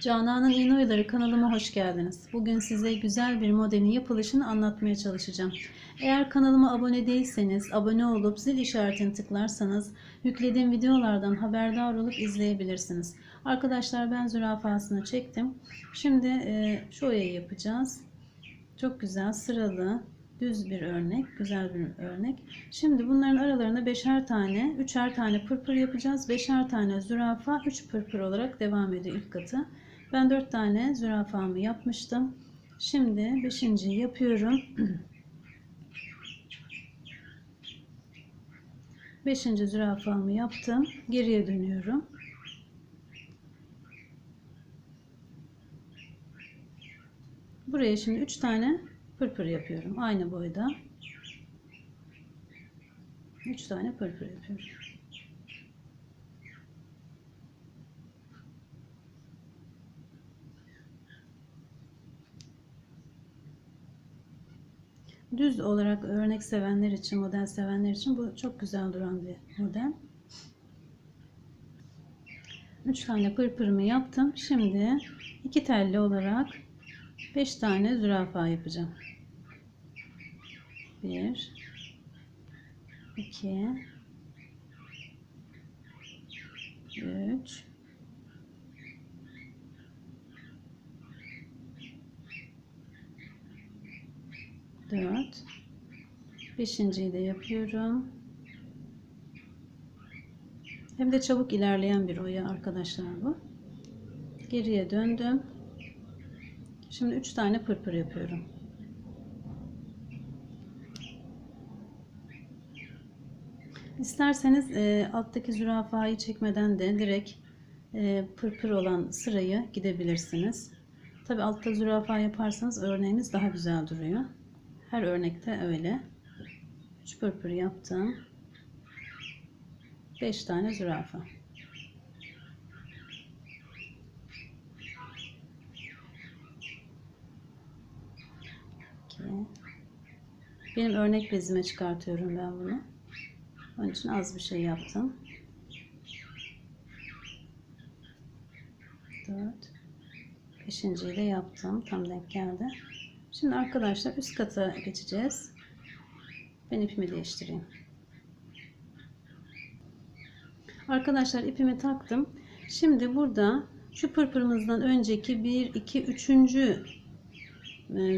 Canan'ın İğne Oyaları kanalıma hoş geldiniz. Bugün size güzel bir modelin yapılışını anlatmaya çalışacağım. Eğer kanalıma abone değilseniz, abone olup zil işaretini tıklarsanız yüklediğim videolardan haberdar olup izleyebilirsiniz. Arkadaşlar ben zürafasını çektim. Şimdi e, şu oyayı yapacağız. Çok güzel sıralı düz bir örnek, güzel bir örnek. Şimdi bunların aralarına beşer tane, üçer tane pırpır yapacağız. Beşer tane zürafa, üç pırpır olarak devam ediyor ilk katı. Ben dört tane zürafamı yapmıştım. Şimdi beşinciyi yapıyorum. Beşinci zürafamı yaptım. Geriye dönüyorum. Buraya şimdi üç tane pırpır yapıyorum. Aynı boyda. 3 tane pırpır yapıyorum. Düz olarak örnek sevenler için, model sevenler için bu çok güzel duran bir model. 3 tane pırpırımı yaptım. Şimdi iki telli olarak 5 tane zürafa yapacağım. 1 2 3 4 Beşinciyi de yapıyorum. Hem de çabuk ilerleyen bir oya arkadaşlar bu. Geriye döndüm. Şimdi 3 tane pırpır yapıyorum. İsterseniz e, alttaki zürafayı çekmeden de direkt e, pırpır olan sırayı gidebilirsiniz. Tabi altta zürafa yaparsanız örneğiniz daha güzel duruyor. Her örnekte öyle. 3 pırpır yaptım. 5 tane zürafa. Benim örnek bezime çıkartıyorum ben bunu. Onun için az bir şey yaptım. 4 Beşinciyi de yaptım. Tam denk geldi. Şimdi arkadaşlar üst kata geçeceğiz. Ben ipimi değiştireyim. Arkadaşlar ipimi taktım. Şimdi burada şu pırpırımızdan önceki 1, 2, 3.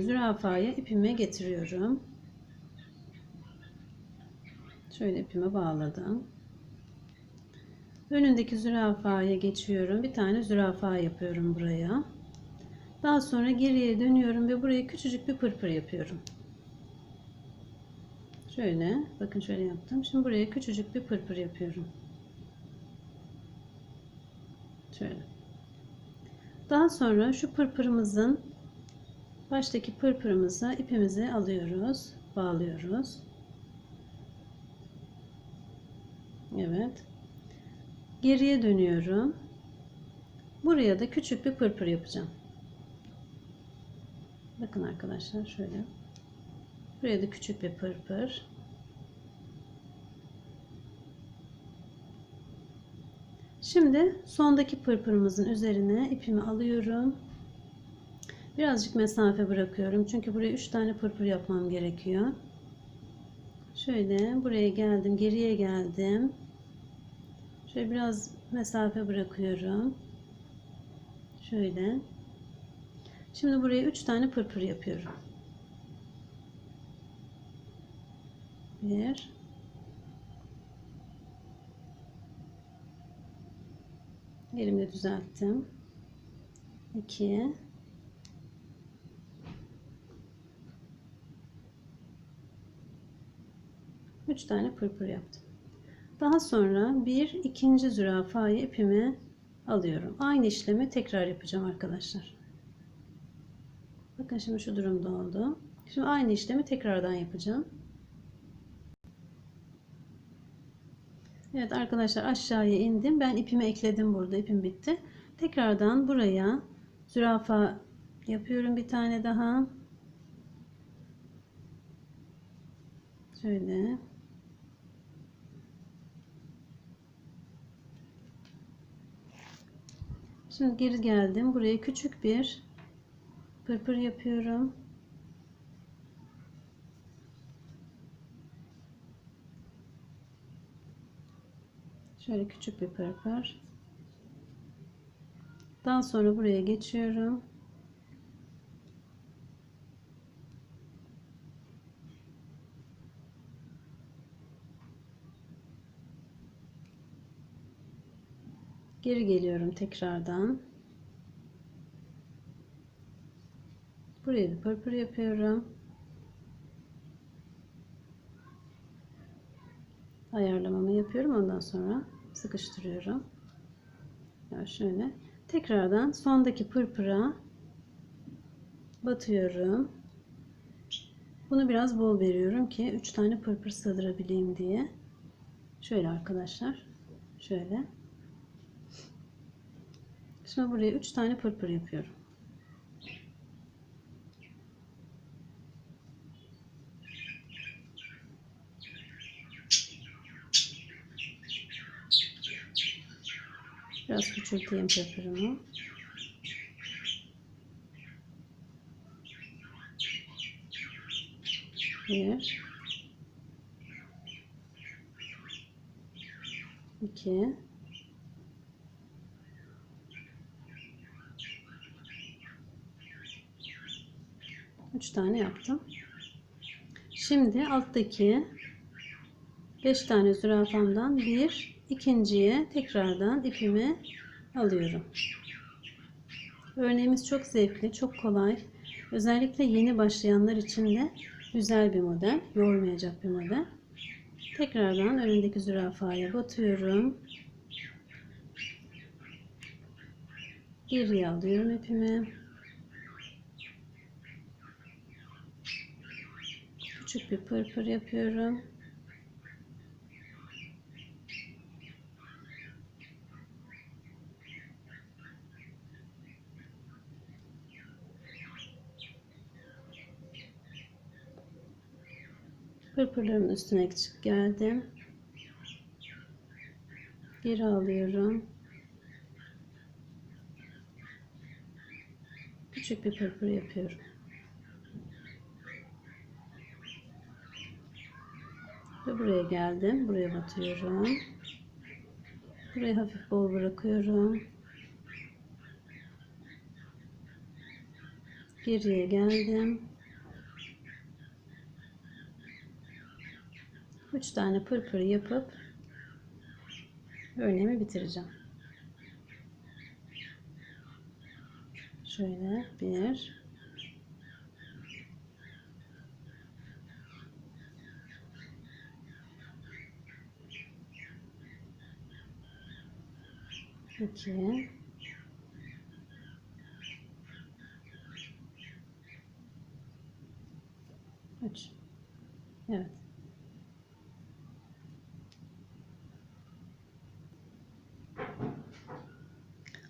zürafaya ipimi getiriyorum. Şöyle ipime bağladım. Önündeki zürafaya geçiyorum. Bir tane zürafa yapıyorum buraya. Daha sonra geriye dönüyorum ve buraya küçücük bir pırpır yapıyorum. Şöyle, bakın şöyle yaptım. Şimdi buraya küçücük bir pırpır yapıyorum. Şöyle. Daha sonra şu pırpırımızın baştaki pırpırımıza ipimizi alıyoruz, bağlıyoruz. Evet. Geriye dönüyorum. Buraya da küçük bir pırpır yapacağım. Bakın arkadaşlar şöyle. Buraya da küçük bir pırpır. Şimdi sondaki pırpırımızın üzerine ipimi alıyorum. Birazcık mesafe bırakıyorum. Çünkü buraya 3 tane pırpır yapmam gerekiyor. Şöyle buraya geldim. Geriye geldim. Şöyle biraz mesafe bırakıyorum. Şöyle. Şimdi buraya 3 tane pırpır yapıyorum. 1 Elimle düzelttim. 2 3 tane pırpır yaptım. Daha sonra bir ikinci zürafayı ipime alıyorum. Aynı işlemi tekrar yapacağım arkadaşlar. Bakın şimdi şu durumda oldu. Şimdi aynı işlemi tekrardan yapacağım. Evet arkadaşlar aşağıya indim. Ben ipimi ekledim burada. İpim bitti. Tekrardan buraya zürafa yapıyorum bir tane daha. Şöyle. Şimdi geri geldim. Buraya küçük bir pırpır yapıyorum. Şöyle küçük bir pırpır. Daha sonra buraya geçiyorum. Geri geliyorum tekrardan. Buraya bir pırpır yapıyorum. Ayarlamamı yapıyorum. Ondan sonra sıkıştırıyorum. Ya şöyle. Tekrardan sondaki pırpıra batıyorum. Bunu biraz bol veriyorum ki 3 tane pırpır sığdırabileyim diye. Şöyle arkadaşlar. Şöyle. Şimdi buraya 3 tane pırpır yapıyorum. Biraz küçülteyim pırpırımı. Bir. iki, Üç tane yaptım. Şimdi alttaki 5 tane zürafamdan bir ikinciye tekrardan ipimi alıyorum. Örneğimiz çok zevkli, çok kolay. Özellikle yeni başlayanlar için de güzel bir model, yormayacak bir model. Tekrardan önündeki zürafaya batıyorum. Geriye alıyorum ipimi. Küçük bir pırpır yapıyorum. Pırpırlarımın üstüne geldim. Geri alıyorum. Küçük bir pırpır yapıyorum. Ve buraya geldim. Buraya batıyorum. Burayı hafif bol bırakıyorum. Geriye geldim. 3 tane pırpır yapıp örneğimi bitireceğim. Şöyle bir iki üç evet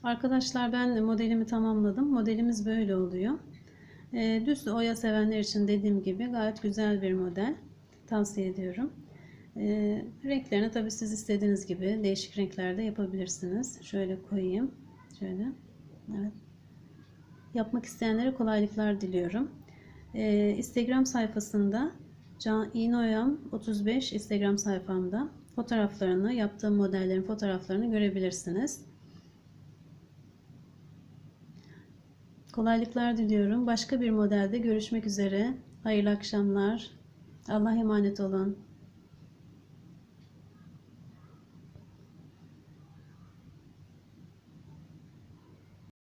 Arkadaşlar ben modelimi tamamladım. Modelimiz böyle oluyor. E, düz oya sevenler için dediğim gibi gayet güzel bir model. Tavsiye ediyorum. E, renklerini tabi siz istediğiniz gibi değişik renklerde yapabilirsiniz. Şöyle koyayım. Şöyle. Evet. Yapmak isteyenlere kolaylıklar diliyorum. E, Instagram sayfasında Can İnoyam 35 Instagram sayfamda fotoğraflarını, yaptığım modellerin fotoğraflarını görebilirsiniz. Kolaylıklar diliyorum. Başka bir modelde görüşmek üzere. Hayırlı akşamlar. Allah emanet olun.